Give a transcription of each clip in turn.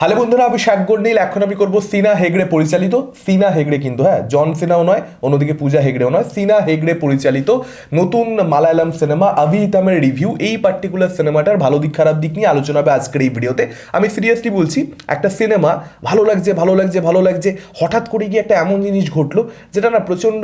Hello বন্ধুরা, আমি শাকগর নীল এখন আমি করব সিনা হেগড়ে পরিচালিত। সিনা হেগড়ে কিন্তু হ্যাঁ জন সিনাও নয়, অন্যদিকে পূজা হেগড়েও নয়। সিনা হেগড়ে পরিচালিত নতুন মালায়ালাম সিনেমা আভিহিতামের রিভিউ। এই পার্টিকুলার সিনেমাটার ভালো দিক, খারাপ দিক নিয়ে আলোচনা হবে আজকের এই ভিডিওতে। আমি সিরিয়াসলি বলছি, একটা সিনেমা ভালো লাগছে ভালো লাগছে ভালো লাগছে, হঠাৎ করে গিয়ে একটা এমন জিনিস ঘটলো, যেটা না প্রচণ্ড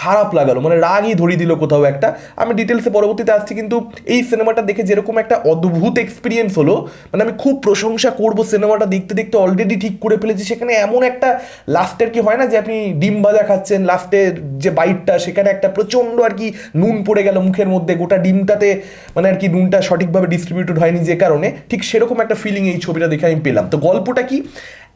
খারাপ লাগালো মানে রাগই ধরিয়ে দিল কোথাও একটা। আমি ডিটেলসে পরবর্তীতে আসছি, কিন্তু এই সিনেমাটা দেখে যেরকম একটা অদ্ভুত এক্সপিরিয়েন্স হলো মানে আমি খুব প্রশংসা করব সিনেমাটা দেখতে দেখতে অলরেডি ঠিক করে ফেলেছি। সেখানে এমন একটা লাস্টের কি হয় না যে আপনি ডিম ভাজা খাচ্ছেন লাস্টের যে বাইটটা সেখানে একটা প্রচণ্ড আর কি নুন পড়ে গেল মুখের মধ্যে। গোটা ডিমটাতে মানে আর কি নুনটা সঠিকভাবে ডিস্ট্রিবিউটেড হয়নি যে কারণে। ঠিক সেরকম একটা ফিলিং এই ছবিটা দেখে আমি পেলাম। তো গল্পটা কি?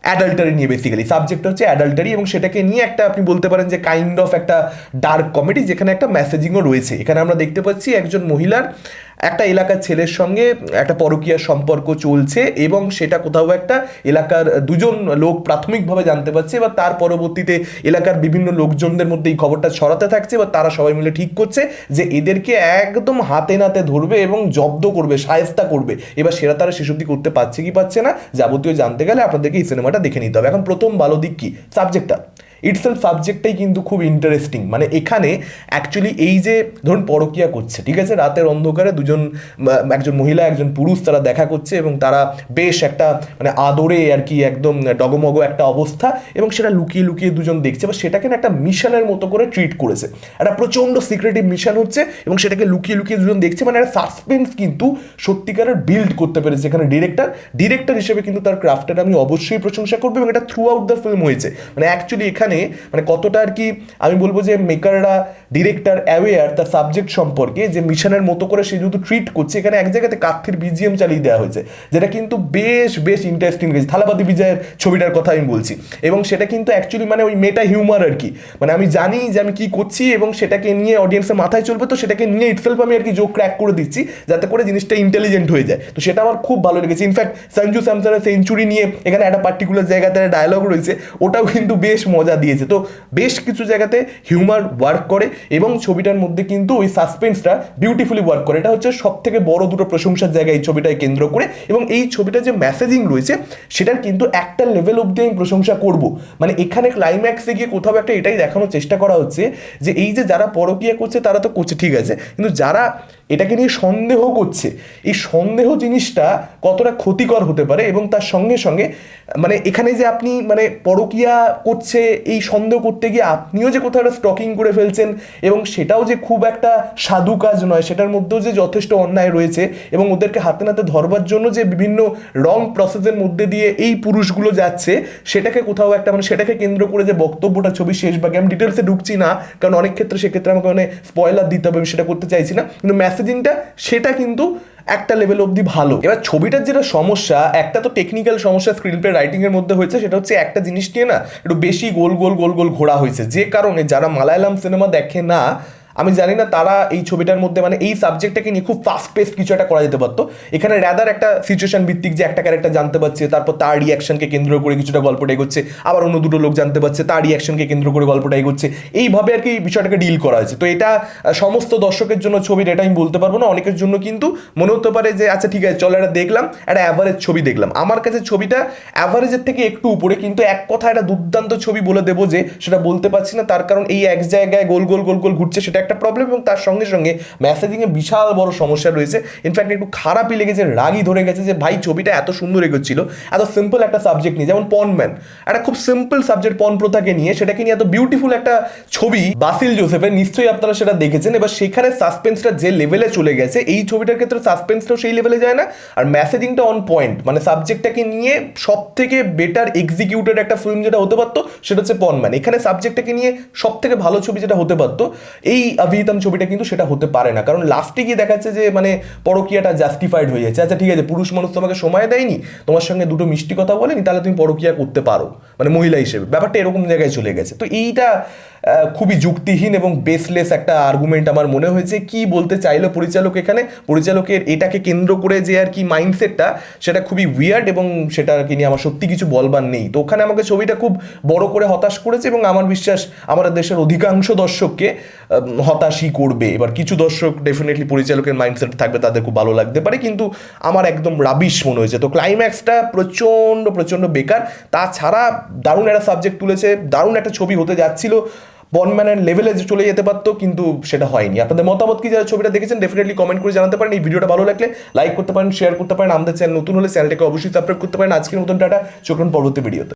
অ্যাডাল্টারি নিয়ে বেসিক্যালি সাবজেক্ট হচ্ছে অ্যাডাল্টারি এবং সেটাকে নিয়ে একটা আপনি বলতে পারেন যে কাইন্ড অফ একটা ডার্ক কমেডি যেখানে একটা মেসেজিংও রয়েছে। এখানে আমরা দেখতে পাচ্ছি একজন মহিলার একটা এলাকার ছেলের সঙ্গে একটা পরকীয়া সম্পর্ক চলছে এবং সেটা কোথাও একটা এলাকার দুজন লোক প্রাথমিকভাবে জানতে পারছে এবার তার পরবর্তীতে এলাকার বিভিন্ন লোকজনদের মধ্যে এই খবরটা ছড়াতে থাকছে এবার তারা সবাই মিলে ঠিক করছে যে এদেরকে একদম হাতে নাতে ধরবে এবং জব্দ করবে, সায়স্তা করবে। এবার সেটা তারা অব্দি করতে পারছে কি পারছে না, যাবতীয় জানতে গেলে আপনাদেরকে এই সিনেমাটা দেখে নিতে হবে। এখন প্রথম ভালো দিক কি? সাবজেক্টটা ইটসেলফ সাবজেক্টটাই কিন্তু খুব ইন্টারেস্টিং মানে এখানে অ্যাকচুয়ালি এই যে ধরুন পরকিয়া করছে, ঠিক আছে? রাতের অন্ধকারে দুজন একজন মহিলা, একজন পুরুষ তারা দেখা করছে এবং তারা বেশ একটা মানে আদরে আর কি একদম ডগমগ একটা অবস্থা এবং সেটা লুকিয়ে লুকিয়ে দুজন দেখছে বা সেটাকে না একটা মিশনের মতো করে ট্রিট করেছে। একটা প্রচণ্ড সিক্রেটিভ মিশন হচ্ছে এবং সেটাকে লুকিয়ে লুকিয়ে দুজন দেখছে। মানে একটা সাসপেন্স কিন্তু সত্যিকারের বিল্ড করতে পেরেছে এখানে ডিরেক্টর ডিরেক্টর হিসেবে কিন্তু তার ক্রাফটের আমি অবশ্যই প্রশংসা করব এবং এটা থ্রু আউট দ্য ফিল্ম হয়েছে। মানে অ্যাকচুয়ালি এখানে মানে কতটা আর কি, আমি বলব যে মেকাররা ডিরেক্টর অ্যাওয়ার তার সাবজেক্ট সম্পর্কে যে মিশনের মতো করে সে যেহেতু ট্রিট করছে, এখানে এক জায়গাতে কার্থির বিজিএম চালিয়ে দেওয়া হয়েছে, যেটা কিন্তু বেশ বেশ ইন্টারেস্টিং হয়েছে থালাপাতি বিজয়ের ছবিটার কথা আমি বলছি। এবং সেটা কিন্তু অ্যাকচুয়ালি মানে ওই মেটা হিউমার আর কি। মানে আমি জানি যে আমি কি করছি এবং সেটাকে নিয়ে অডিয়েন্সের মাথায় চলবে, তো সেটাকে নিয়ে ইটসেলফ আমি আর কি জোক ক্র্যাক করে দিচ্ছি, যাতে করে জিনিসটা ইন্টেলিজেন্ট হয়ে যায়। তো সেটা আমার খুব ভালো লেগেছে। ইনফ্যাক্ট সঞ্জু স্যামসনের সেঞ্চুরি নিয়ে এখানে একটা পার্টিকুলার জায়গাতে একটা ডায়লগ রয়েছে, ওটাও কিন্তু বেশ মজা দিয়েছে। তো বেশ কিছু জায়গাতে হিউমার ওয়ার্ক করে এবং ছবিটার মধ্যে কিন্তু ওই সাসপেন্সটা বিউটিফুলি ওয়ার্ক করে। এটা হচ্ছে সব থেকে বড় দুটো প্রশংসার জায়গা এই ছবিটাকে কেন্দ্র করে এবং এই ছবিটার যে মেসেজিং রয়েছে, সেটার কিন্তু একটা লেভেল অবধি আমি প্রশংসা করব। মানে এখানে ক্লাইম্যাক্সে গিয়ে কোথাও একটা এটাই দেখানোর চেষ্টা করা হচ্ছে যে এই যে যারা পরকীয়া করছে, তারা তো করছে, ঠিক আছে। কিন্তু যারা এটাকে নিয়ে সন্দেহ করছে, এই সন্দেহ জিনিসটা কতটা ক্ষতিকর হতে পারে এবং তার সঙ্গে সঙ্গে মানে এখানে যে আপনি মানে পরকীয়া করছে এই সন্দেহ করতে গিয়ে আপনিও যে কোথাও একটা স্টকিং করে ফেলছেন এবং সেটাও যে খুব একটা সাধু কাজ নয়, সেটার মধ্যেও যে যথেষ্ট অন্যায় রয়েছে এবং ওদেরকে হাতে নাতে ধরবার জন্য যে বিভিন্ন রং প্রসেসের মধ্যে দিয়ে এই পুরুষগুলো যাচ্ছে, সেটাকে কোথাও একটা মানে সেটাকে কেন্দ্র করে যে বক্তব্যটা, ছবি শেষ ভাগে আমি ডিটেলসে ঢুকছি না, কারণ অনেক ক্ষেত্রে সেক্ষেত্রে আমাকে মানে স্পয়লার দিতে হবে, আমি সেটা করতে চাইছি না। কিন্তু মেসেজিংটা সেটা কিন্তু একটা লেভেল অবধি ভালো। এবার ছবিটার যেটা সমস্যা, একটা তো টেকনিক্যাল সমস্যা স্ক্রিন প্লে রাইটিং এর মধ্যে হয়েছে, সেটা হচ্ছে একটা জিনিস নিয়ে না একটু বেশি গোল গোল গোল গোল ঘোরা হয়েছে। যে কারণে যারা মালায়ালাম সিনেমা দেখে না আমি জানি না তারা এই ছবিটার মধ্যে মানে এই সাবজেক্টটাকে নিয়ে খুব ফাস্ট পেস কিছু একটা করা যেতে পারতো। এখানে র্যাদার একটা সিচুয়েশন ভিত্তিক যে একটা ক্যারেক্টার জানতে পারছে, তারপর তার রিয়াকশনকে কেন্দ্র করে কিছুটা গল্পটা এগোচ্ছে, আবার অন্য দুটো লোক জানতে পারছে, তার রিয়াকশনকে কেন্দ্র করে গল্পটা এগোচ্ছে। এইভাবে আর কি বিষয়টাকে ডিল করা হয়েছে। তো এটা সমস্ত দর্শকের জন্য ছবির এটা আমি বলতে পারব না, অনেকের জন্য কিন্তু মনে হতে পারে যে আচ্ছা ঠিক আছে, চলো এটা দেখলাম, একটা অ্যাভারেজ ছবি দেখলাম। আমার কাছে ছবিটা অ্যাভারেজের থেকে একটু উপরে, কিন্তু এক কথা একটা দুর্দান্ত ছবি বলে দেবো যে, সেটা বলতে পারছি না, তার কারণ এই এক জায়গায় গোল গোল গোল গোল ঘুরছে, সেটা একটা প্রবলেম এবং তার সঙ্গে সঙ্গে মেসেজিংয়ে বিশাল বড় সমস্যা রয়েছে। ইনফ্যাক্ট একটু খারাপই লেগেছে, রাগই ধরে গেছে যে, ভাই, ছবিটা এত সুন্দর এগোচ্ছিল। এত সিম্পল একটা সাবজেক্ট নিয়ে, যেমন পন ম্যান একটা খুব সিম্পল সাবজেক্ট পন প্রথাকে নিয়ে, সেটাকে নিয়ে এত বিউটিফুল একটা ছবি বাসিল জোসেফের নিশ্চয়ই আপনারা সেটা দেখেছেন। এবার সেখানে সাসপেন্সটা যে লেভেলে চলে গেছে, এই ছবিটার ক্ষেত্রে সাসপেন্সটাও সেই লেভেলে যায় না। আর মেসেজিংটা অন পয়েন্ট মানে সাবজেক্টটাকে নিয়ে সব থেকে বেটার এক্সিকিউটেড একটা ফিল্ম যেটা হতে পারতো, সেটা হচ্ছে পনম্যান এখানে সাবজেক্টটাকে নিয়ে সব থেকে ভালো ছবি যেটা হতে পারতো, এই অভিহিতম ছবিটা কিন্তু সেটা হতে পারে না। কারণ লাস্টে গিয়ে দেখাচ্ছে যে মানে পরকীয়াটা জাস্টিফাইড হয়ে যাচ্ছে। আচ্ছা ঠিক আছে, পুরুষ মানুষ তোমাকে সময় দেয়নি, তোমার সঙ্গে দুটো মিষ্টি কথা বলেনি, তাহলে তুমি পরকীয়া করতে পারো মানে মহিলা হিসেবে। ব্যাপারটা এরকম জায়গায় চলে গেছে। তো এইটা খুবই যুক্তিহীন এবং বেসলেস একটা আর্গুমেন্ট আমার মনে হয়েছে। কি বলতে চাইলো পরিচালক এখানে? পরিচালকের এটাকে কেন্দ্র করে যে আর কি মাইন্ডসেটটা সেটা খুবই উইয়ার্ড এবং সেটাকে নিয়ে আমার সত্যি কিছু বলবার নেই। তো ওখানে আমাকে ছবিটা খুব বড় করে হতাশ করেছে এবং আমার বিশ্বাস আমাদের দেশের অধিকাংশ দর্শককে হতাশই করবে। এবার কিছু দর্শক ডেফিনেটলি পরিচালকের মাইন্ডসেট থাকবে, তাদের খুব ভালো লাগতে পারে। কিন্তু আমার একদম রাবিশ মনে হয়েছে। তো ক্লাইম্যাক্সটা প্রচণ্ড প্রচণ্ড বেকার। তাছাড়া দারুণ একটা সাবজেক্ট তুলেছে, দারুণ একটা ছবি হতে যাচ্ছিল। বনম্যানের লেভেলে চলে যেতে পারতো, কিন্তু সেটা হয়নি। আপনাদের মতামত কি? যারা ছবিটা দেখেছেন ডেফিনেটলি কমেন্ট করে জানাতে পারেন। এই ভিডিওটা ভালো লাগলে লাইক করতে পারেন শেয়ার করতে পারেন। আমাদের চ্যানেল নতুন হলে চ্যানেলটাকে অবশ্যই সাবস্ক্রাইব করতে পারেন। আজকের মতন টাটা। চোখ পরবর্তী ভিডিওতে